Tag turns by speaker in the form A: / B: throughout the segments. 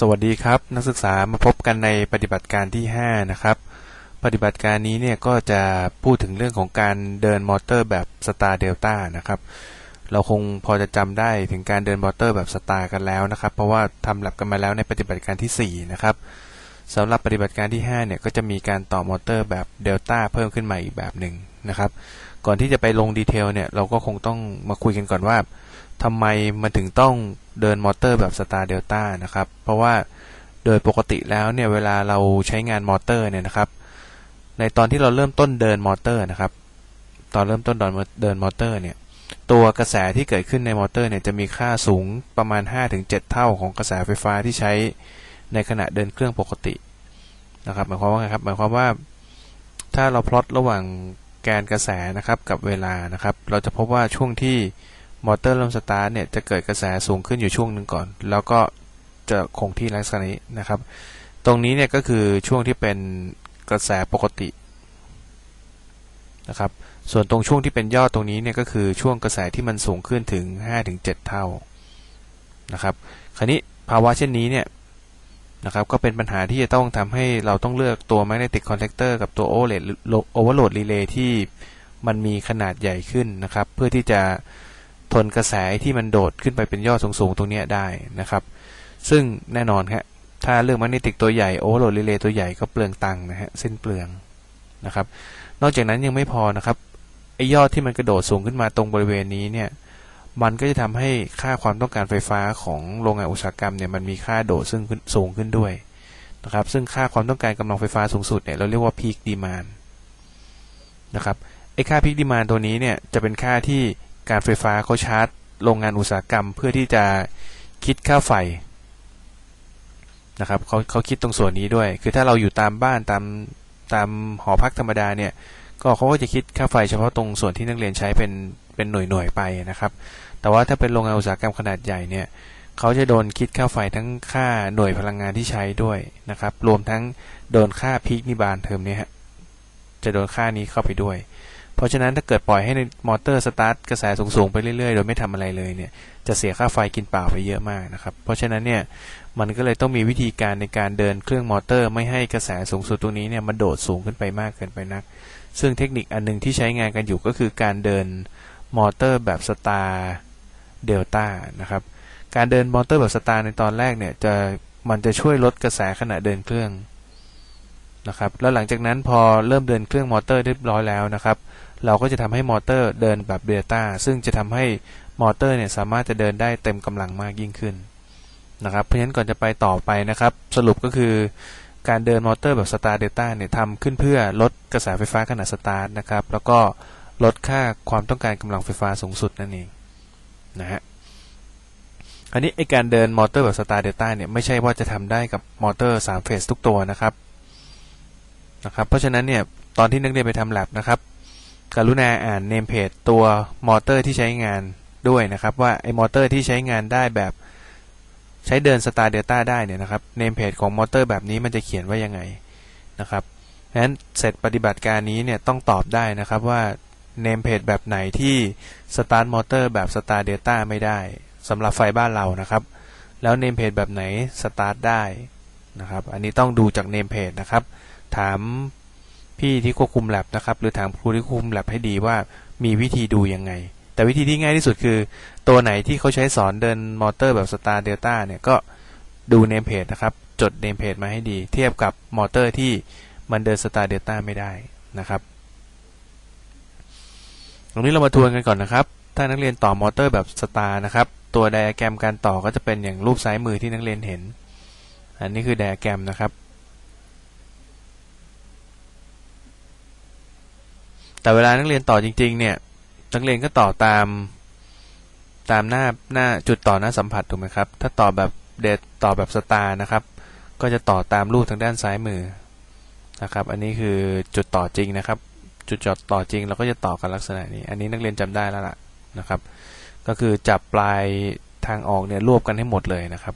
A: สวัสดีครับ นักศึกษามาพบกันในปฏิบัติการที่ 5 นะครับ ปฏิบัติการนี้เนี่ยก็จะพูดถึงเรื่องของการเดินมอเตอร์แบบสตาร์เดลต้านะครับ เราคงพอจะจำได้ถึงการเดินมอเตอร์แบบสตาร์กันแล้วนะครับ เพราะว่าทำแลบกันมาแล้วในปฏิบัติการที่ 4 นะครับสำหรับปฏิบัติการที่ 5 เนี่ยก็จะมีการต่อมอเตอร์แบบเดลต้าเพิ่มขึ้นมาอีกแบบหนึ่งนะครับ ก่อนที่จะไปลงดีเทลเนี่ยเราก็คงต้องมาคุยกันก่อนว่าทำไมมันถึงต้อง เดินมอเตอร์แบบสตาร์เดลต้านะครับ เพราะว่าโดยปกติแล้วเนี่ยเวลาเราใช้งานมอเตอร์เนี่ยนะครับ ในตอนที่เราเริ่มต้นเดินมอเตอร์นะครับ ตอนเริ่มต้นดอนเดินมอเตอร์เนี่ย ตัวกระแสที่เกิดขึ้นในมอเตอร์เนี่ยจะมีค่าสูงประมาณ 5-7 เท่าของกระแสไฟฟ้าที่ใช้ในขณะเดินเครื่องปกตินะครับ หมายความว่าไงครับ หมายความว่าถ้าเราพลอตระหว่างแกนกระแสนะครับกับเวลานะครับ เราจะพบว่าช่วงที่ มอเตอร์เริ่มสตาร์ทเนี่ยจะเกิดกระแสสูงขึ้นอยู่ช่วงหนึ่งก่อน แล้วก็จะคงที่ลักษณะนี้นะครับ ตรงนี้เนี่ยก็คือช่วงที่เป็นกระแสปกตินะครับ ส่วนตรงช่วงที่เป็นยอดตรงนี้เนี่ยก็คือช่วงกระแสที่มันสูงขึ้นถึง 5-7 เท่านะครับ คราวนี้ภาวะเช่นนี้เนี่ยนะครับก็เป็นปัญหาที่จะต้องทำให้เราต้องเลือกตัว magnetic contactor กับตัว overload relay ที่มันมีขนาดใหญ่ขึ้นนะครับ เพื่อที่จะ ทนกระแสที่มันโดดขึ้นไปเป็นยอดสูงๆตรงนี้ได้นะครับ ซึ่งแน่นอนครับถ้าเลือกแมกเนติกตัวใหญ่โอเวอร์โหลดรีเลย์ตัวใหญ่ก็เปลืองตังค์นะฮะสิ้นเปลืองนะครับ นอกจากนั้นยังไม่พอนะครับไอยอดที่มันกระโดดสูงขึ้นมาตรงบริเวณนี้เนี่ยมันก็จะทำให้ค่าความต้องการไฟฟ้าของโรงงานอุตสาหกรรมเนี่ยมันมีค่าโดดซึ่งสูงขึ้นด้วยนะครับ ซึ่งค่าความต้องการกำลังไฟฟ้าสูงสุดเนี่ยเราเรียกว่าพีคดีมานนะครับไอค่าพีคดีมานตัวนี้เนี่ยจะเป็นค่าที่ การไฟฟ้าเขาชาร์จโรงงานอุตสาหกรรม เพื่อที่จะคิดค่าไฟนะครับเขาเขาคิดตรงส่วนนี้ด้วย คือถ้าเราอยู่ตามบ้านตามตามหอพักธรรมดาเนี่ยก็เขาก็จะคิดค่าไฟเฉพาะตรงส่วนที่นักเรียนใช้เป็นเป็นหน่วยหน่วยไปนะครับ แต่ว่าถ้าเป็นโรงงานอุตสาหกรรมขนาดใหญ่เนี่ยเขาจะโดนคิดค่าไฟทั้งค่าหน่วยพลังงานที่ใช้ด้วยนะครับ รวมทั้งโดนค่าพีคนิบานเทอมนี้ฮะจะโดนค่านี้เข้าไปด้วย เพราะฉะนั้นถ้าเกิดปล่อยให้มอเตอร์สตาร์ทกระแสสูงๆไปเรื่อยๆ โดยไม่ทำอะไรเลยเนี่ยจะเสียค่าไฟกินเปล่าไปเยอะมากนะครับ เพราะฉะนั้นเนี่ยมันก็เลยต้องมีวิธีการในการเดินเครื่องมอเตอร์ ไม่ให้กระแสสูงสุดตัวนี้เนี่ยมันโดดสูงขึ้นไปมากเกินไปนัก ซึ่งเทคนิคอันนึงที่ใช้งานกันอยู่ก็คือการเดินมอเตอร์แบบสตาร์เดลต้านะครับการเดินมอเตอร์แบบสตาร์ในตอนแรกเนี่ยจะมันจะช่วยลดกระแสขณะเดินเครื่องนะครับแล้วหลังจากนั้นพอเริ่มเดินเครื่องมอเตอร์เรียบร้อยแล้วนะครับ เราก็จะทำให้มอเตอร์เดินแบบเบต้าซึ่งจะทำให้มอเตอร์เนี่ยสามารถจะเดินได้เต็มกำลังมากยิ่งขึ้นนะครับ เพราะฉะนั้นก่อนจะไปต่อไปนะครับ สรุปก็คือการเดินมอเตอร์แบบสตาร์เดต้าเนี่ยทำขึ้นเพื่อลดกระแสไฟฟ้าขณะสตาร์นะครับ แล้วก็ลดค่าความต้องการกำลังไฟฟ้าสูงสุดนั่นเองนะฮะอันนี้ไอการเดินมอเตอร์แบบสตาร์เดต้าเนี่ยไม่ใช่ว่าจะทำได้กับมอเตอร์3เฟสทุกตัวนะครับนะครับ เพราะฉะนั้นเนี่ยตอนที่นักเรียนไปทำแลบนะครับ กรุณาอ่านเนมเพจตัวมอเตอร์ที่ใช้งานด้วยนะครับ ว่าไอ้มอเตอร์ที่ใช้งานได้แบบใช้เดินสตาร์เดต้าได้เนี่ยนะครับเนมเพจของมอเตอร์แบบนี้มันจะเขียนว่ายังไงนะครับนั้นเสร็จปฏิบัติการนี้เนี่ยต้องตอบได้นะครับว่าเนมเพจแบบไหนที่สตาร์มอเตอร์แบบสตาร์เดต้าไม่ได้สำหรับไฟบ้านเรานะครับ แล้วเนมเพจแบบไหนสตาร์ทได้นะครับ อันนี้ต้องดูจากเนมเพจนะครับ ถาม พี่ที่ควบคุมแลบนะครับ หรือถามครูที่ควบคุมแลบให้ดีว่ามีวิธีดูยังไง แต่วิธีที่ง่ายที่สุดคือ ตัวไหนที่เขาใช้สอนเดินมอเตอร์แบบสตาร์เดลต้าเนี่ยก็ดูเนมเพจนะครับ จดเนมเพจมาให้ดี เทียบกับมอเตอร์ที่มันเดินสตาร์เดลต้าไม่ได้นะครับ ตรงนี้เรามาทวนกันก่อนนะครับ ถ้านักเรียนต่อมอเตอร์แบบสตาร์นะครับ ตัวไดอะแกรมการต่อก็จะเป็นอย่างรูปซ้ายมือที่นักเรียนเห็น อันนี้คือไดอะแกรมนะครับ แต่เวลานักเรียนต่อจริง ๆ เนี่ย นักเรียนก็ต่อตามตามหน้าหน้าจุดต่อหน้าสัมผัสถูกไหมครับ ถ้าต่อแบบเดทต่อแบบสตาร์นะครับ ก็จะต่อตามรูปทางด้านซ้ายมือนะครับ อันนี้คือจุดต่อจริงนะครับ จุดจอดต่อจริงเราก็จะต่อกันลักษณะนี้ อันนี้นักเรียนจำได้แล้วล่ะนะครับ ก็คือจับปลายทางออกเนี่ยรวบกันให้หมดเลยนะครับ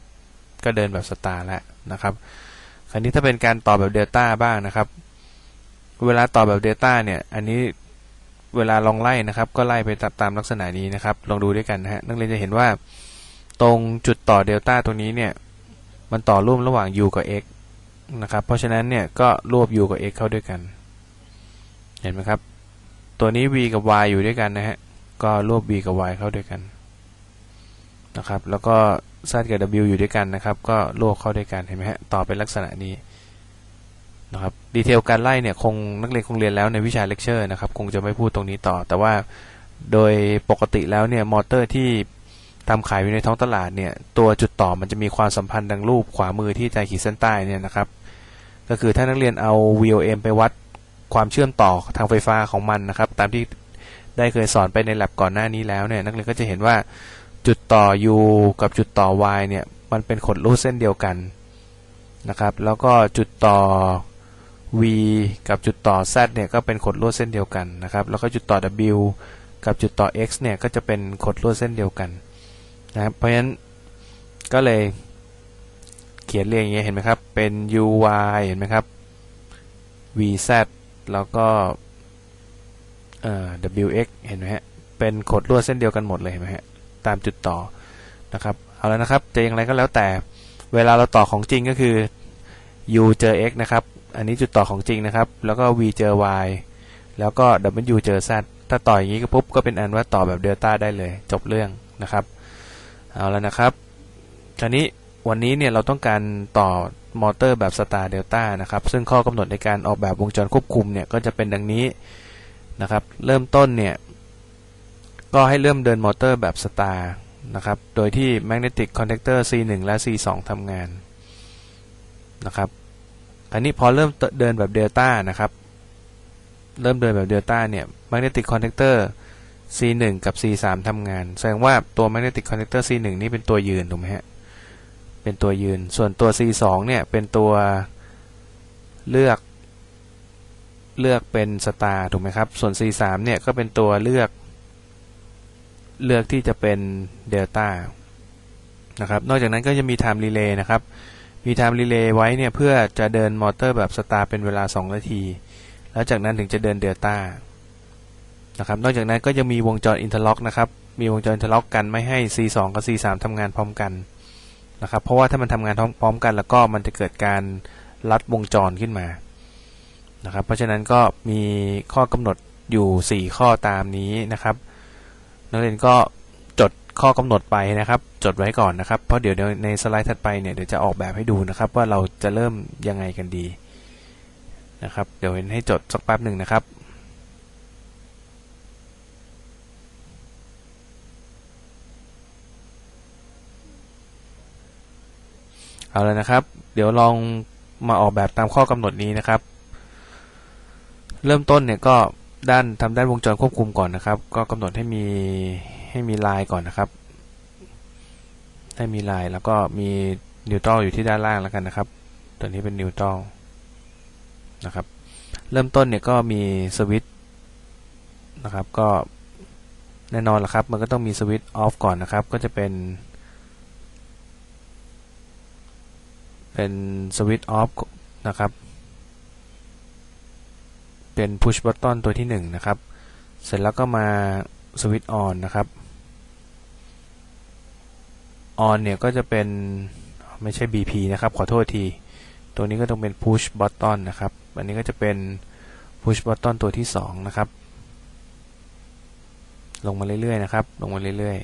A: ก็เดินแบบสตาร์แล้วนะครับ คราวนี้ถ้าเป็นการต่อแบบเดลต้าบ้างนะครับ เวลาต่อแบบเดลต้าเนี่ย อันนี้เวลาลองไล่นะครับ ก็ไล่ไปตามลักษณะนี้นะครับ ลองดูด้วยกันนะฮะนักเรียนจะเห็นว่า ตรงจุดต่อเดลต้าตรงนี้เนี่ย มันต่อร่วมระหว่าง u กับ x นะครับ เพราะฉะนั้นเนี่ยก็รวบ u กับ x เข้าด้วยกัน เห็นไหมครับ ตัวนี้ v กับ y อยู่ด้วยกันนะฮะ ก็รวบ v กับ y เข้าด้วยกันนะครับ แล้วก็ z กับ w อยู่ด้วยกันนะครับ ก็รวบเข้าด้วยกัน เห็นไหมฮะ ต่อเป็นลักษณะนี้ นะครับดีเทลการไล่เนี่ยคงนักเรียนคงเรียนแล้วในวิชาเลคเชอร์นะครับคงจะไม่พูดตรงนี้ต่อ แต่ว่าโดยปกติแล้วเนี่ยมอเตอร์ที่ทำขายอยู่ในท้องตลาดเนี่ยตัวจุดต่อมันจะมีความสัมพันธ์ดังรูปขวามือที่ใจขีดเส้นใต้เนี่ยนะครับก็คือถ้านักเรียนเอา VOM ไปวัดความเชื่อมต่อทางไฟฟ้าของมันนะครับ ตามที่ได้เคยสอนไปในแลบก่อนหน้านี้แล้วเนี่ยนักเรียนก็จะเห็นว่าจุดต่อ U กับจุดต่อ Y เนี่ยมันเป็นขดรูดเส้นเดียวกันนะครับ แล้วก็จุดต่อ V กับจุดต่อ Z เนี่ยก็เป็นขดลวดเส้นเดียวกันนะครับ แล้วก็จุดต่อ W กับจุดต่อ X เนี่ยก็จะเป็นขดลวดเส้นเดียวกันนะครับเพราะฉะนั้นก็เลยเขียนเรียงอย่างเงี้ยเห็นไหมครับ เป็น UY เห็นไหมครับ VZ แล้วก็ WX เห็นไหมฮะ เป็นขดลวดเส้นเดียวกันหมดเลยเห็นไหมฮะ ตามจุดต่อนะครับ เอาแล้วนะครับ จะอย่างไรก็แล้วแต่ เวลาเราต่อของจริงก็คือ U เจอ X นะครับ อันนี้จุดต่อของจริงนะครับ แล้วก็ V เจอ Y แล้วก็ W เจอ Z ถ้าต่ออย่างนี้ก็ปุ๊บก็เป็นอันว่าต่อแบบเดลต้าได้เลย จบเรื่องนะครับเอาแล้วนะครับทีนี้วันนี้เนี่ยเราต้องการต่อมอเตอร์แบบสตาร์เดลต้านะครับ ซึ่งข้อกำหนดในการออกแบบวงจรควบคุมเนี่ยก็จะเป็นดังนี้นะครับ เริ่มต้นเนี่ยก็ให้เริ่มเดินมอเตอร์แบบสตาร์นะครับ โดยที่ magnetic contactor C1 และ C2 ทำงานนะครับ อันนี้พอเริ่มเดินแบบเดลต้านะครับ เริ่มเดินแบบเดลต้าเนี่ย magnetic contactor C1 กับ C3 ทำงาน แสดงว่าตัว magnetic contactor C1 นี่เป็นตัวยืนถูกไหมฮะ เป็นตัวยืน ส่วนตัว C2 เนี่ยเป็นตัวเลือกเลือกเป็นสตาร์ถูกไหมครับ ส่วน C3 เนี่ยก็เป็นตัวเลือก เลือกที่จะเป็นเดลต้านะครับ นอกจากนั้นก็จะมี time relay นะครับ มี time relay ไว้เนี่ยเพื่อจะเดินมอเตอร์แบบสตาร์เป็นเวลา 2 นาที แล้วจากนั้นถึงจะเดินเดลต้านะครับ นอกจากนั้นก็ยังมีวงจรอินเทอร์ล็อกนะครับ มีวงจรอินเทอร์ล็อกกันไม่ให้ C2 กับ C3 ทำงานพร้อมกันนะครับ เพราะว่าถ้ามันทำงานพร้อมกันแล้วก็มันจะเกิดการลัดวงจรขึ้นมานะครับ เพราะฉะนั้นก็มีข้อกำหนดอยู่ 4 ข้อตามนี้นะครับ นักเรียนก็ ข้อกำหนดไปนะครับ จดไว้ก่อนนะครับ เพราะเดี๋ยวในสไลด์ถัดไปเนี่ยเดี๋ยวจะออกแบบให้ดูนะครับ ว่าเราจะเริ่มยังไงกันดีนะครับ เดี๋ยวเห็นให้จดสักแป๊บหนึ่งนะครับเอาเลยนะครับ เดี๋ยวลองมาออกแบบตามข้อกำหนดนี้นะครับ เริ่มต้นเนี่ยก็ด้านทำด้านวงจรควบคุมก่อนนะครับ ก็กำหนดให้มี ให้มีลายก่อนนะครับ ให้มีลายแล้วก็มีนิวตรอนอยู่ที่ด้านล่างแล้วกันนะครับ ตัวนี้เป็นนิวตรอนนะครับ เริ่มต้นเนี่ยก็มีสวิตนะครับ ก็แน่นอนละครับ มันก็ต้องมีสวิตช์ออฟก่อนนะครับ ก็จะเป็น เป็นสวิตช์ออฟนะครับ เป็น push button ตัวที่1นะครับ เสร็จแล้วก็มาสวิตช์ออนนะครับ ออนเนี่ยก็จะเป็นไม่ใช่ BP นะครับ ขอโทษที ตัวนี้ก็ต้องเป็น push button นะครับ อันนี้ก็จะเป็น push button ตัวที่ 2 นะครับ ลงมาเรื่อยๆนะครับ ลงมาเรื่อย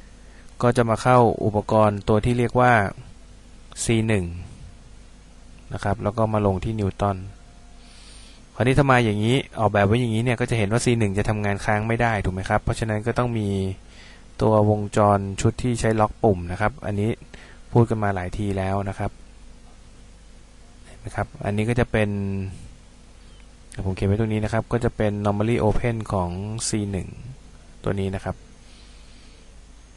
A: ๆ ก็จะมาเข้าอุปกรณ์ตัวที่เรียกว่า C1 นะครับ แล้วก็มาลงที่นิวตันคราวนี้ถ้ามาอย่างนี้ออกแบบไว้อย่างนี้เนี่ยก็จะเห็นว่า C1 จะทำงานค้างไม่ได้ถูกไหมครับ เพราะฉะนั้นก็ต้องมี ตัววงจรชุดที่ใช้ล็อกปุ่มนะครับ อันนี้พูดกันมาหลายทีแล้วนะครับนะครับ อันนี้ก็จะเป็น ผมเขียนไว้ตรงนี้นะครับ ก็จะเป็น normally open ของ C1 ตัวนี้นะครับ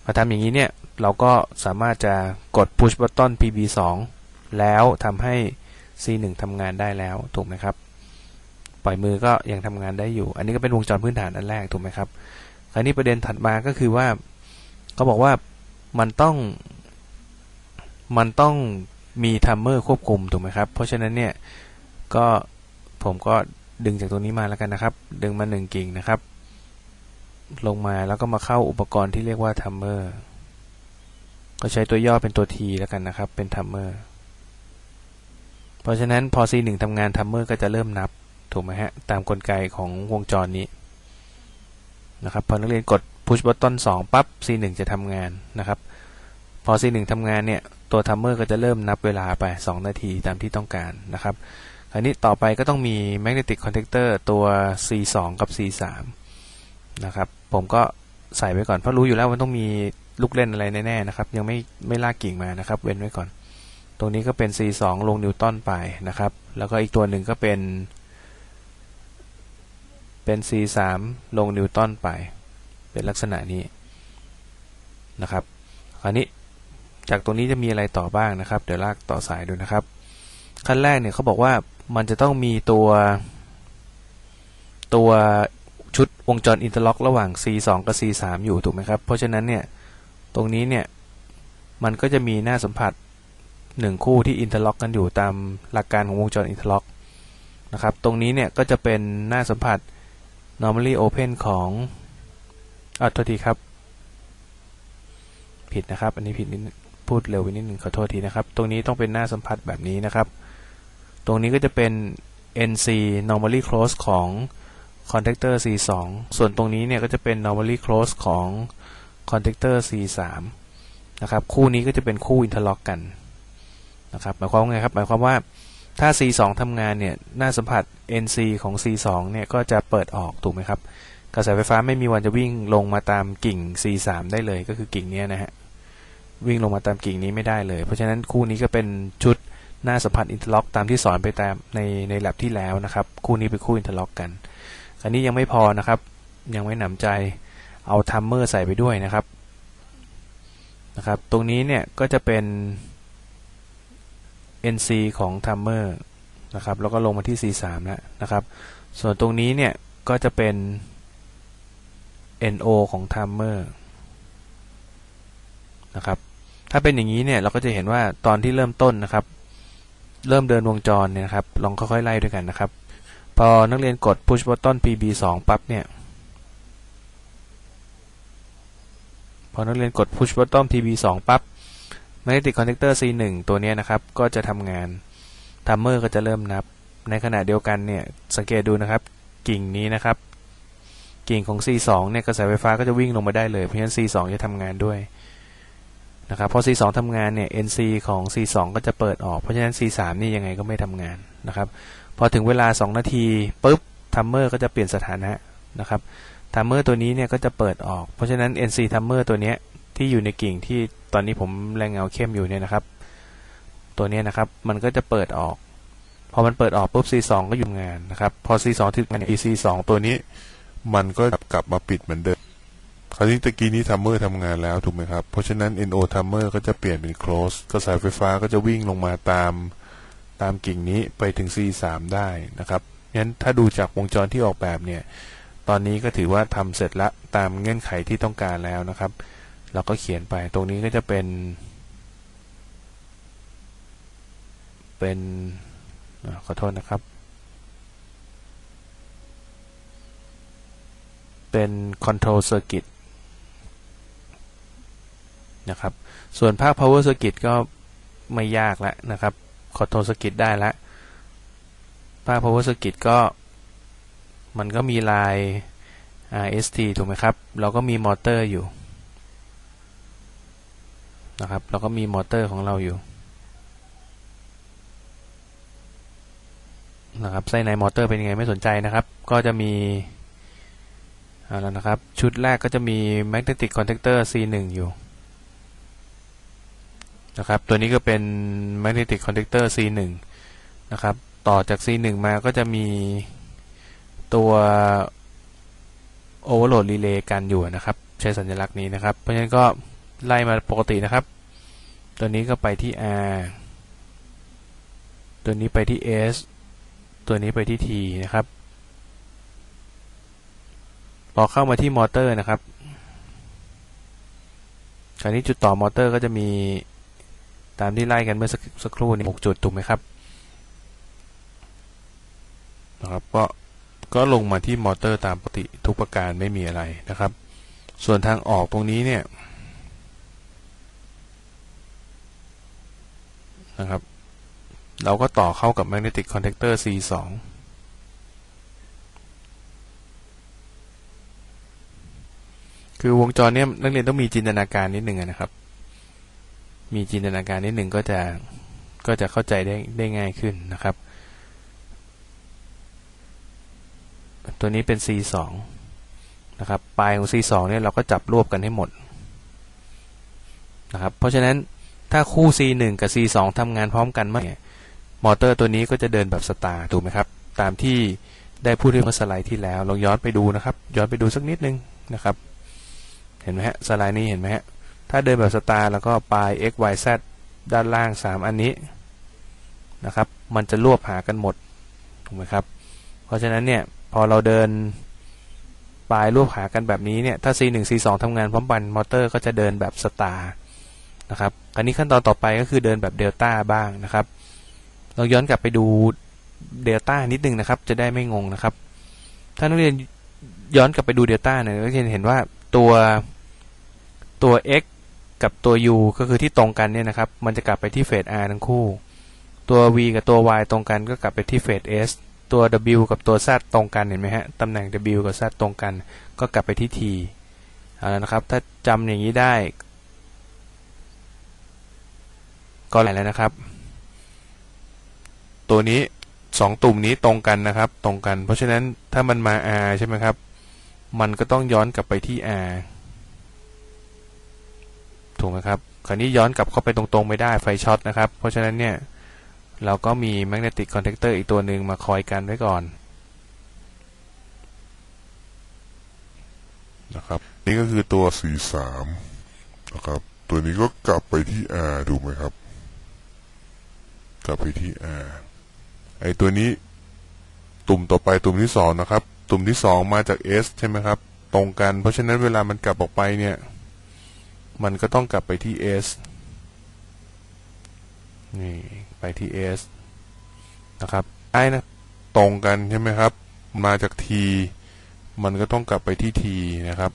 A: พอทำอย่างนี้เนี่ยเราก็สามารถจะกด push button PB2 แล้วทำให้ C1 ทำงานได้แล้วถูกไหมครับ ปล่อยมือก็ยังทำงานได้อยู่ อันนี้ก็เป็นวงจรพื้นฐานอันแรกถูกไหมครับ คราวนี้ประเด็นถัดมาก็คือว่าเขาบอกว่ามันต้อง มันต้องมีทัมเมอร์ควบคุมถูกไหมครับ เพราะฉะนั้นเนี่ยก็ผมก็ดึงจากตรงนี้มาแล้วกันนะครับ ดึงมาหนึ่งกิ่งนะครับ ลงมาแล้วก็มาเข้าอุปกรณ์ที่เรียกว่าทัมเมอร์ก็ใช้ตัวย่อเป็นตัว T แล้วกันนะครับ เป็นทัมเมอร์เพราะฉะนั้นพอ C1 ทำงานทัมเมอร์ก็จะเริ่มนับถูกไหมฮะตามกลไกของวงจรนี้ นะครับพอนักเรียนกด push button 2ปั๊บ C1 จะทำงานนะครับ พอ C1 ทำงานเนี่ย ตัวทัมเมอร์ก็จะเริ่มนับเวลาไป 2 นาทีตามที่ต้องการนะครับคราวนี้ต่อไปก็ต้องมี magnetic contactor ตัว C2 กับ C3 นะครับผมก็ใส่ไว้ก่อนเพราะรู้อยู่แล้วมันต้องมีลูกเล่นอะไรแน่ๆนะครับ ยังไม่ไม่ลากกิ่งมานะครับ เว้นไว้ก่อน ตรงนี้ก็เป็น C2 ลงนิวตันไปนะครับ แล้วก็อีกตัวหนึ่งก็เป็น เป็น C3 ลงนิวตันไป เป็นลักษณะนี้นะครับคราวนี้จากตรงนี้จะมีอะไรต่อบ้างนะครับ เดี๋ยวลากต่อสายดูนะครับ ขั้นแรกเนี่ยเขาบอกว่ามันจะต้องมีตัว ตัวชุดวงจรอินเตอร์ล็อกระหว่าง C2 กับ C3 อยู่ถูกไหมครับ เพราะฉะนั้นเนี่ยตรงนี้เนี่ยมันก็จะมีหน้าสัมผัสหนึ่งคู่ที่อินเตอร์ล็อกกันอยู่ตามหลักการของวงจรอินเตอร์ล็อกนะครับ ตรงนี้เนี่ยก็จะเป็นหน้าสัมผัส normally open ของอะโทษทีครับ ผิดนะครับ อันนี้ผิดนิดพูดเร็วไปนิดนึงขอโทษทีนะครับ ตรงนี้ต้องเป็นหน้าสัมผัสแบบนี้นะครับ ตรงนี้ก็จะเป็น NC normally close ของ contactor C2 ส่วนตรงนี้เนี่ยก็จะเป็น normally close ของ contactor C3 นะครับ คู่นี้ก็จะเป็นคู่ interlock กันนะครับ หมายความว่าไงครับ หมายความว่า ถ้า C2 ทำงานเนี่ยหน้าสัมผัส NC ของ C2 เนี่ยก็จะเปิดออกถูกไหมครับกระแสไฟฟ้าไม่มีวันจะวิ่งลงมาตามกิ่ง C3 ได้เลยก็คือกิ่งนี้นะฮะวิ่งลงมาตามกิ่งนี้ไม่ได้เลย เพราะฉะนั้นคู่นี้ก็เป็นชุดหน้าสัมผัสอินเทอร์ล็อกตามที่สอนไปตามในในแลบที่แล้วนะครับ คู่นี้เป็นคู่อินเทอร์ล็อกกัน อันนี้ยังไม่พอนะครับ ยังไม่หนำใจเอาทัมเมอร์ใส่ไปด้วยนะครับนะครับ ตรงนี้เนี่ยก็จะเป็น NC ของทัมเมอร์นะครับแล้วก็ลงมาที่ C3 แล้วนะครับ ส่วนตรงนี้เนี่ยก็จะเป็น NO ของทัมเมอร์นะครับ ถ้าเป็นอย่างนี้เนี่ยเราก็จะเห็นว่าตอนที่เริ่มต้นนะครับ เริ่มเดินวงจรเนี่ยนะครับลองค่อยๆไล่ด้วยกันนะครับ พอนักเรียนกด push button PB 2ปั๊บเนี่ยพอนักเรียนกด push button PB 2ปั๊บ magnetic contactor C1 ตัวนี้นะครับ ก็จะทำงาน timer ก็จะเริ่มนับ ในขณะเดียวกันเนี่ย สังเกตดูนะครับ กิ่งนี้นะครับ กิ่งของ C2 เนี่ยกระแสไฟฟ้าก็จะวิ่งลงมาได้เลย เพราะฉะนั้น C2 จะทำงานด้วยนะครับพอ C2 ทำงานเนี่ย NC ของ C2 ก็จะเปิดออก เพราะฉะนั้น C3 นี่ยังไงก็ไม่ทำงานนะครับ พอถึงเวลา 2 นาทีปุ๊บทัมเมอร์ก็จะเปลี่ยนสถานะนะครับทัมเมอร์ตัวนี้เนี่ยก็จะเปิดออก เพราะฉะนั้น NC ทัมเมอร์ตัวนี้ ที่อยู่ในกิ่งที่ตอนนี้ผมแรงเงาเข้มอยู่เนี่ยนะครับ ตัวนี้นะครับมันก็จะเปิดออก พอมันเปิดออกปุ๊บ C2 ก็หยุดงานนะครับ พอ C2 ถึงงาน
B: EC2 ตัวนี้ มันก็กลับมาปิดเหมือนเดิมคราวนี้ตะกี้นี้ทัมเมอร์ทำงานแล้วถูกไหมครับ เพราะฉะนั้น NO ทัมเมอร์ก็จะเปลี่ยนเป็น close กระแสไฟฟ้าก็จะวิ่งลงมาตามตามกิ่งนี้ไปถึง C3 ได้นะครับงั้นถ้าดูจากวงจรที่ออกแบบเนี่ย ตอนนี้ก็ถือว่าทำเสร็จละตามเงื่อนไขที่ต้องการแล้วนะครับ เราก็เขียนไปตรงนี้ก็จะเป็น เป็นอขอโทษนะครับ เป็น control circuit นะครับ ส่วนภาค power circuit ก็ไม่ยากแล้วนะครับ control circuit ได้แล้วภาค power circuit ก็มันก็มีลาย RST ถูกไหมครับ เราก็มีมอเตอร์อยู่ นะครับเราก็มีมอเตอร์ของเราอยู่นะครับไส้ในมอเตอร์เป็นยังไงไม่สนใจนะครับ ก็จะมีเอาแล้วนะครับ ชุดแรกก็จะมี magnetic contactor C1 อยู่นะครับ ตัวนี้ก็เป็น magnetic contactor C1 นะครับ ต่อจาก C1 มาก็จะมีตัว overload relay กันอยู่นะครับ ใช้สัญลักษณ์นี้นะครับ เพราะฉะนั้นก็ ไล่มาปกตินะครับ ตัวนี้ก็ไปที่ R ตัวนี้ไปที่ S ตัวนี้ไปที่ T นะครับ พอเข้ามาที่มอเตอร์นะครับ คราวนี้จุดต่อมอเตอร์ก็จะมีตามที่ไล่กันเมื่อสักครู่นี้6จุดถูกไหมครับนะครับก็ก็ลงมาที่มอเตอร์ตามปกติทุกประการไม่มีอะไรนะครับ ส่วนทางออกตรงนี้เนี่ย
C: นะครับ เราก็ต่อเข้ากับ magnetic contactor C2 คือวงจรเนี้ยนักเรียนต้องมีจินตนาการนิดหนึ่งนะครับ มีจินตนาการนิดหนึ่งก็จะก็จะเข้าใจได้ได้ง่ายขึ้นนะครับ ตัวนี้เป็น C2 นะครับ ปลายของ C2 เนี่ยเราก็จับรวบกันให้หมดนะครับ เพราะฉะนั้น ถ้าคู่ C1 กับ C2 ทำงานพร้อมกันเมื่อไหร่มอเตอร์ตัวนี้ก็จะเดินแบบสตาร์ถูกไหมครับ ตามที่ได้พูดในเมื่อสไลด์ที่แล้วลองย้อนไปดูนะครับ ย้อนไปดูสักนิดนึงนะครับ เห็นไหมฮะสไลด์นี้เห็นไหมฮะถ้าเดินแบบสตาร์แล้วก็ปลาย x y z ด้านล่าง 3 อันนี้นะครับ มันจะรวบหากันหมดถูกไหมครับ เพราะฉะนั้นเนี่ยพอเราเดินปลายรวบหากันแบบนี้เนี่ยถ้า C1 C2 ทำงานพร้อมกันมอเตอร์ก็จะเดินแบบสตาร์ นะครับอันนี้ขั้นตอนต่อไปก็คือเดินแบบเดลต้าบ้างนะครับเราย้อนกลับไปดูเดลต้านิดนึงนะครับ จะได้ไม่งงนะครับ ถ้านักเรียนย้อนกลับไปดูเดลต้าเนี่ยนักเรียนเห็นว่าตัวตัว x กับตัว u ก็คือที่ตรงกันเนี่ยนะครับ มันจะกลับไปที่เฟส r ทั้งคู่ ตัว v กับตัว y ตรงกันก็กลับไปที่เฟส s ตัว w กับตัว z ตรงกันเห็นไหมฮะตำแหน่ง w กับ z ตรงกัน ก็กลับไปที่ t เอาละนะครับ ถ้าจำอย่างนี้ได้ ก็หลแล้วนะครับ ตัวนี้สองตุ่มนี้ตรงกันนะครับ ตรงกัน เพราะฉะนั้นถ้ามันมา r ใช่ไหมครับ มันก็ต้องย้อนกลับไปที่ r ถูกไหมครับคราวนี้ย้อนกลับเข้าไปตรงๆไม่ได้ไฟช็อตนะครับ เพราะฉะนั้นเนี่ย เราก็มี magnetic contactor อีกตัวหนึ่งมาคอยกันไว้ก่อน
A: นะครับ นี่ก็คือตัว C3 นะครับ ตัวนี้ก็กลับไปที่ R ถูไหมครับ กลับไปที่ R ไอตัวนี้ตุ่มต่อไปตุ่มที่สองนะครับ ตุ่มที่สองมาจาก S ใช่ไหมครับ ตรงกัน เพราะฉะนั้นเวลามันกลับออกไปเนี่ย มันก็ต้องกลับไปที่ S นี่ ไปที่ S นะครับไอ้นะตรงกันใช่ไหมครับ มาจาก T มันก็ต้องกลับไปที่ T นะครับ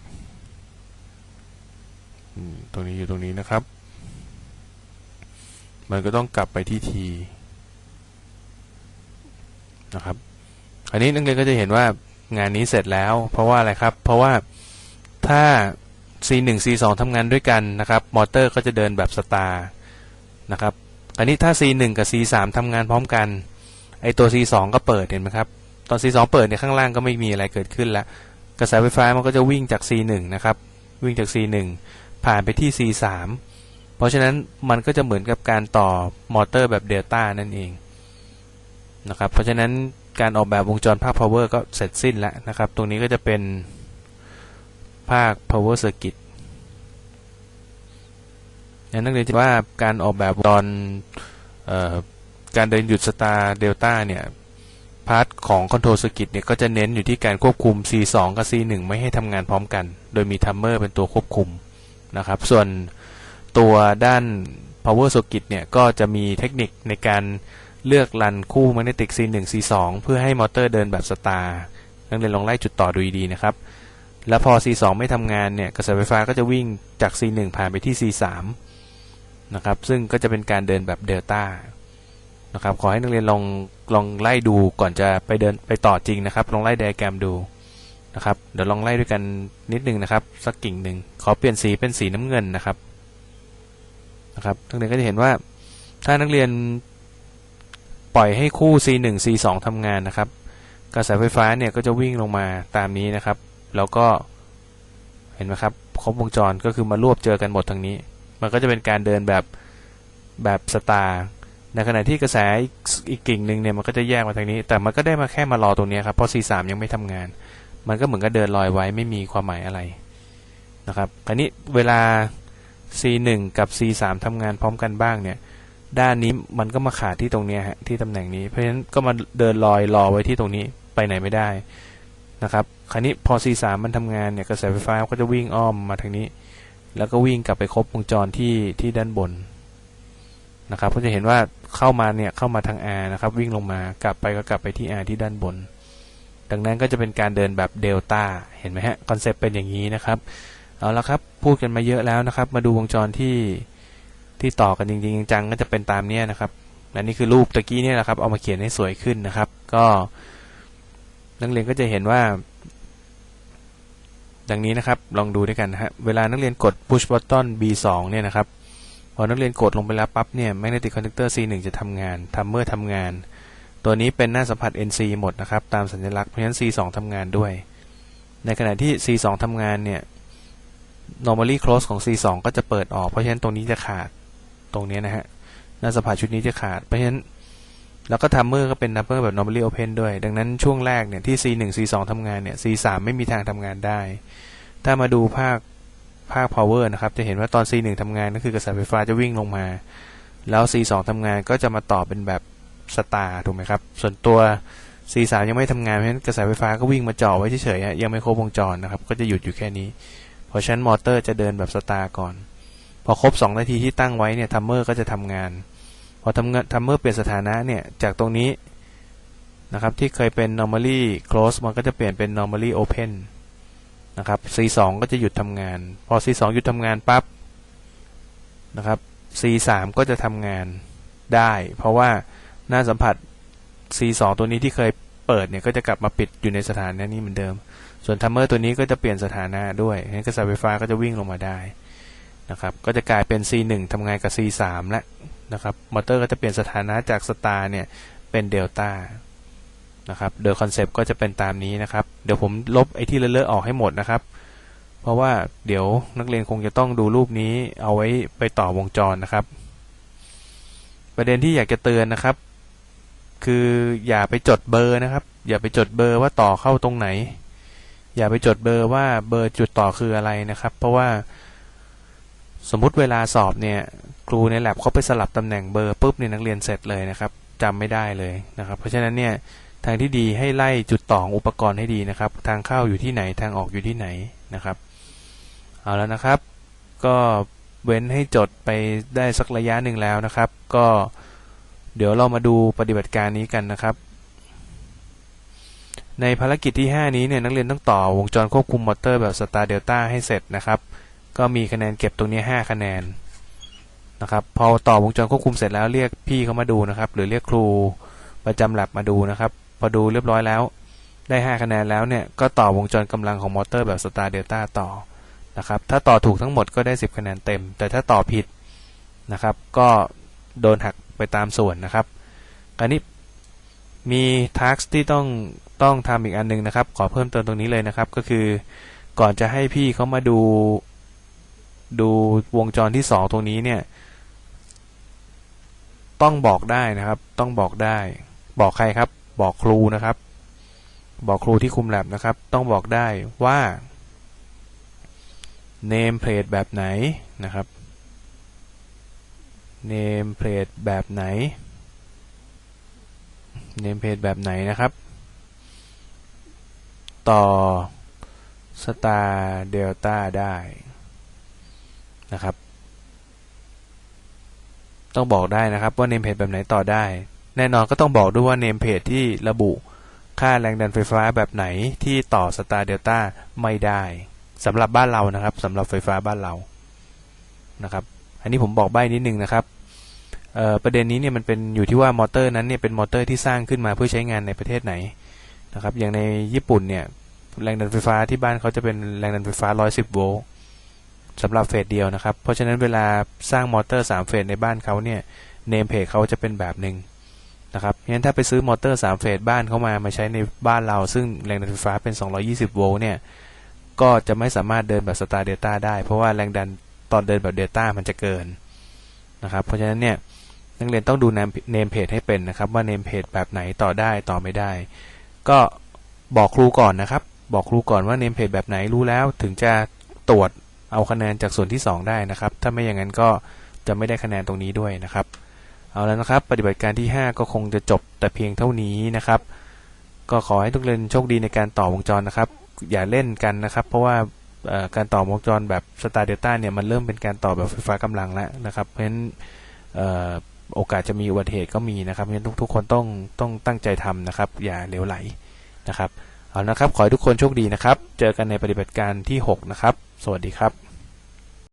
A: ตรงนี้อยู่ตรงนี้นะครับ มันก็ต้องกลับไปที่ T นะครับ อันนี้นักเรียนก็จะเห็นว่างานนี้เสร็จแล้ว เพราะว่าอะไรครับ เพราะว่าถ้า C1 C2 ทำงานด้วยกันนะครับ มอเตอร์ก็จะเดินแบบสตาร์นะครับ อันนี้ถ้า C1 กับ C3 ทำงานพร้อมกัน ไอตัว C2 ก็เปิดเห็นไหมครับ ตอน C2 เปิดเนี่ยข้างล่างก็ไม่มีอะไรเกิดขึ้นแล้วกระแสไฟฟ้ามันก็จะวิ่งจาก C1 นะครับ วิ่งจาก C1 ผ่านไปที่ C3 ราะฉะนั้นมันก็จะเหมือนกับการต่อมอเตอร์แบบเดลต้านั่นเองนะครับ เพราะฉะนั้นการออกแบบวงจรภาค power ก็เสร็จสิ้นแล้วนะครับ ตรงนี้ก็จะเป็นภาค power circuit นักเรียนจะว่าการออกแบบตอนออการเดินหยุดสตาร์เดลต้าเนี่ยพาร์ทของคอนโทรลสกิตเนี่ยก็จะเน้นอยู่ที่การควบคุม C2 กับ C1 ไม่ให้ทำงานพร้อมกัน โดยมีทัมเมอร์เป็นตัวควบคุมนะครับ ส่วน ตัวด้าน power circuit เนี่ย ก็จะมีเทคนิคในการเลือกรันคู่ magnetic C1 C2 เพื่อให้มอเตอร์เดินแบบสตาร์นักเรียนลองไล่จุดต่อดูดีๆนะครับ แล้วพอ C2 ไม่ทำงานเนี่ย กระแสไฟฟ้าก็จะวิ่งจาก C1 ผ่านไปที่ C3 นะครับ ซึ่งก็จะเป็นการเดินแบบเดลต้านะครับ ขอให้นักเรียนลองลองไล่ดูก่อนจะไปเดินไปต่อจริงนะครับ ลองไล่ไดอะแกรมดูนะครับ เดี๋ยวลองไล่ด้วยกันนิดนึงนะครับ สักกิ่งหนึ่ง ขอเปลี่ยนสีเป็นสีน้ำเงินนะครับ นะครับนักเรียนก็จะเห็นว่าถ้านักเรียนปล่อยให้คู่ C1 C2 ทำงานนะครับ กระแสไฟฟ้าเนี่ยก็จะวิ่งลงมาตามนี้นะครับ แล้วก็เห็นไหมครับครบวงจรก็คือมารวบเจอกันหมดทางนี้ มันก็จะเป็นการเดินแบบแบบสตาร์ในขณะที่กระแสอีกอีกกิ่งหนึ่งเนี่ยมันก็จะแยกมาทางนี้ แต่มันก็ได้มาแค่มารอตรงนี้ครับเพราะ C3 ยังไม่ทำงาน มันก็เหมือนกับเดินลอยไว้ไม่มีความหมายอะไรนะครับคราวนี้เวลา C1 กับ C3 ทำงานพร้อมกันบ้างเนี่ย ด้านนี้มันก็มาขาดที่ตรงนี้ฮะที่ตำแหน่งนี้ เพราะฉะนั้นก็มาเดินลอยรอไว้ที่ตรงนี้ไปไหนไม่ได้นะครับคราวนี้พอ C3 มันทำงานเนี่ยกระแสไฟฟ้าก็จะวิ่งอ้อมมาทางนี้ แล้วก็วิ่งกลับไปครบวงจรที่ที่ด้านบนนะครับก็จะเห็นว่าเข้ามาเนี่ยเข้ามาทาง R นะครับวิ่งลงมากลับไปก็กลับไปที่ R ที่ด้านบน ดังนั้นก็จะเป็นการเดินแบบเดลต้าเห็นไหมฮะคอนเซปต์เป็นอย่างนี้นะครับ เอาละครับ พูดกันมาเยอะแล้วนะครับ มาดูวงจรที่ที่ต่อกันจริงๆจังๆก็จะเป็นตามเนี้ยนะครับและนี่คือรูปตะกี้เนี่ยแหละครับ เอามาเขียนให้สวยขึ้นนะครับ ก็นักเรียนก็จะเห็นว่า ดังนี้นะครับ ลองดูด้วยกันนะฮะเวลานักเรียนกด push button B2 เนี่ยนะครับพอนักเรียนกดลงไปแล้วปั๊บเนี่ย magnetic conductor C1 จะทำงาน timer ทำงาน ตัวนี้เป็นหน้าสัมผัส NC หมดนะครับ ตามสัญลักษณ์เพราะฉะนั้น C2 ทำงานด้วย ในขณะที่ C2 ทำงานเนี่ย normally close ของ C2 ก็จะเปิดออก เพราะฉะนั้นตรงนี้จะขาดตรงนี้นะฮะหน้าสัมผัสชุดนี้จะขาด เพราะฉะนั้นแล้วก็ timer ก็เป็น timer แบบ normally open ด้วย ดังนั้นช่วงแรกเนี่ยที่ C1 C2 ทำงานเนี่ย C3 ไม่มีทางทำงานได้ ถ้ามาดูภาคภาค power นะครับ จะเห็นว่าตอน C1 ทำงานก็คือกระแสไฟฟ้าจะวิ่งลงมา แล้ว C2 ทำงานก็จะมาต่อเป็นแบบสตาร์ถูกไหมครับ ส่วนตัว C3 ยังไม่ทำงานเพราะฉะนั้นกระแสไฟฟ้าก็วิ่งมาจ่อไว้เฉยๆยังไม่ครบวงจรนะครับ ก็จะหยุดอยู่แค่นี้ เพราะฉะนั้นมอเตอร์จะเดินแบบสตาร์ก่อน พอครบ 2 นาทีที่ตั้งไว้เนี่ยทัมเมอร์ก็จะทำงาน พอทำงานทัมเมอร์เปลี่ยนสถานะเนี่ยจากตรงนี้นะครับที่เคยเป็น normally close มันก็จะเปลี่ยนเป็น normally open นะครับ C2 ก็จะหยุดทำงาน พอ C2 หยุดทำงานปั๊บนะครับ C3 ก็จะทำงานได้ เพราะว่าหน้าสัมผัส C2 ตัวนี้ที่เคยเปิดเนี่ยก็จะกลับมาปิดอยู่ในสถานะนี้เหมือนเดิม ส่วนทัมเมอร์ตัวนี้ก็จะเปลี่ยนสถานะด้วยงั้นกระแสไฟฟ้าก็จะวิ่งลงมาได้นะครับก็จะกลายเป็น C1 ทำงานกับ C3 แล้วนะครับมอเตอร์ก็จะเปลี่ยนสถานะจากสตาร์เนี่ยเป็นเดลต้านะครับโดยคอนเซปต์ก็จะเป็นตามนี้นะครับ เดี๋ยวผมลบไอ้ที่เลอะๆออกให้หมดนะครับ เพราะว่าเดี๋ยวนักเรียนคงจะต้องดูรูปนี้เอาไว้ไปต่อวงจรนะครับ ประเด็นที่อยากจะเตือนนะครับ คืออย่าไปจดเบอร์นะครับ อย่าไปจดเบอร์ว่าต่อเข้าตรงไหน อย่าไปจดเบอร์ว่าเบอร์จุดต่อคืออะไรนะครับ เพราะว่า สมมุติเวลาสอบเนี่ย ครูในแ lab เขาไปสลับตำแหน่งเบอร์ปุ๊บเนี่ยนักเรียนเสร็จเลยนะครับจำไม่ได้เลยนะครับ เพราะฉะนั้นเนี่ยทางที่ดีให้ไล่จุดต่อของอุปกรณ์ให้ดีนะครับ ทางเข้าอยู่ที่ไหนทางออกอยู่ที่ไหนนะครับ เอาแล้วนะครับ ก็เว้นให้จดไปได้สักระยะหนึ่งแล้วนะครับ ก็เดี๋ยวเรามาดูปฏิบัติการนี้กันนะครับ ในภารกิจที่ 5 นี้เนี่ยนักเรียนต้องต่อวงจรควบคุมมอเตอร์แบบสตาร์เดลต้าให้เสร็จนะครับ ก็มีคะแนนเก็บตรงนี้ 5 คะแนนนะครับพอต่อวงจรควบคุมเสร็จแล้วเรียกพี่เขามาดูนะครับ หรือเรียกครูประจำแลบมาดูนะครับ พอดูเรียบร้อยแล้ว ได้ 5 คะแนนแล้วเนี่ยก็ต่อวงจรกำลังของมอเตอร์แบบสตาร์เดลต้าต่อนะครับถ้าต่อถูกทั้งหมดก็ได้ 10 คะแนนเต็ม แต่ถ้าต่อผิดนะครับ ก็โดนหักไปตามส่วนนะครับคราวนี้มีทักที่ต้อง ต้องทำอีกอันหนึงนะครับ ขอเพิ่มเติมตรงนี้เลยนะครับ ก็คือก่อนจะให้พี่เขามาดูดูวงจรที่สองตรงนี้เนี่ย ต้องบอกได้นะครับ ต้องบอกได้ บอกใครครับ บอกครูนะครับ บอกครูที่คุมแลบนะครับ ต้องบอกได้ว่า name plate แบบไหนนะครับ name plate แบบไหน name plate แบบไหนนะครับ ต่อ star delta ได้นะครับ ต้องบอกได้นะครับว่า name plate แบบไหนต่อได้ แน่นอนก็ต้องบอกด้วยว่า name plate ที่ระบุค่าแรงดันไฟฟ้าแบบไหนที่ต่อ star delta ไม่ได้สำหรับบ้านเรานะครับสำหรับไฟฟ้าบ้านเรานะครับอันนี้ผมบอกใบ้นิดนึงนะครับประเด็นนี้เนี่ยมันเป็นอยู่ที่ว่ามอเตอร์นั้นเนี่ยเป็นมอเตอร์ที่สร้างขึ้นมาเพื่อใช้งานในประเทศไหน นะครับ อย่างในญี่ปุ่นเนี่ยแรงดันไฟฟ้าที่บ้านเขาจะเป็นแรงดันไฟฟ้า 110 โวลต์สำหรับเฟสเดียวนะครับ เพราะฉะนั้นเวลาสร้างมอเตอร์3เฟสในบ้านเขาเนี่ยเนมเพจเขาจะเป็นแบบหนึ่งนะครับเพราะฉะนั้นถ้าไปซื้อมอเตอร์3เฟสบ้านเขามามาใช้ในบ้านเรา ซึ่งแรงดันไฟฟ้าเป็น 220 โวลต์เนี่ยก็จะไม่สามารถเดินแบบสตาร์เดลต้าได้ เพราะว่าแรงดันตอนเดินแบบเดลต้ามันจะเกินนะครับเพราะฉะนั้นเนี่ยนักเรียนต้องดูเนมเพจให้เป็นนะครับว่าเนมเพจแบบไหนต่อได้ต่อไม่ได้ ก็บอกครูก่อนนะครับ บอกครูก่อนว่าเนมเพจแบบไหนรู้แล้ว ถึงจะตรวจเอาคะแนนจากส่วนที่ 2 ได้นะครับ ถ้าไม่อย่างนั้นก็จะไม่ได้คะแนนตรงนี้ด้วยนะครับ เอาแล้วนะครับ ปฏิบัติการที่ 5 ก็คงจะจบแต่เพียงเท่านี้นะครับ ก็ขอให้ทุกเรียนโชคดีในการต่อวงจรนะครับ อย่าเล่นกันนะครับ เพราะว่าการต่อวงจรแบบสตาร์เดลต้าเนี่ยมันเริ่มเป็นการต่อแบบไฟฟ้ากำลังแล้วนะครับ เพราะฉะนั้น โอกาสจะมีอุบัติเหตุก็มีนะครับเพราะฉะนั้นทุกๆคนต้องต้องตั้งใจทำนะครับ อย่าเหลวไหลนะครับเอาละครับ ขอให้ทุกคนโชคดีนะครับ เจอกันในปฏิบัติการที่ 6 นะครับ สวัสดีครับ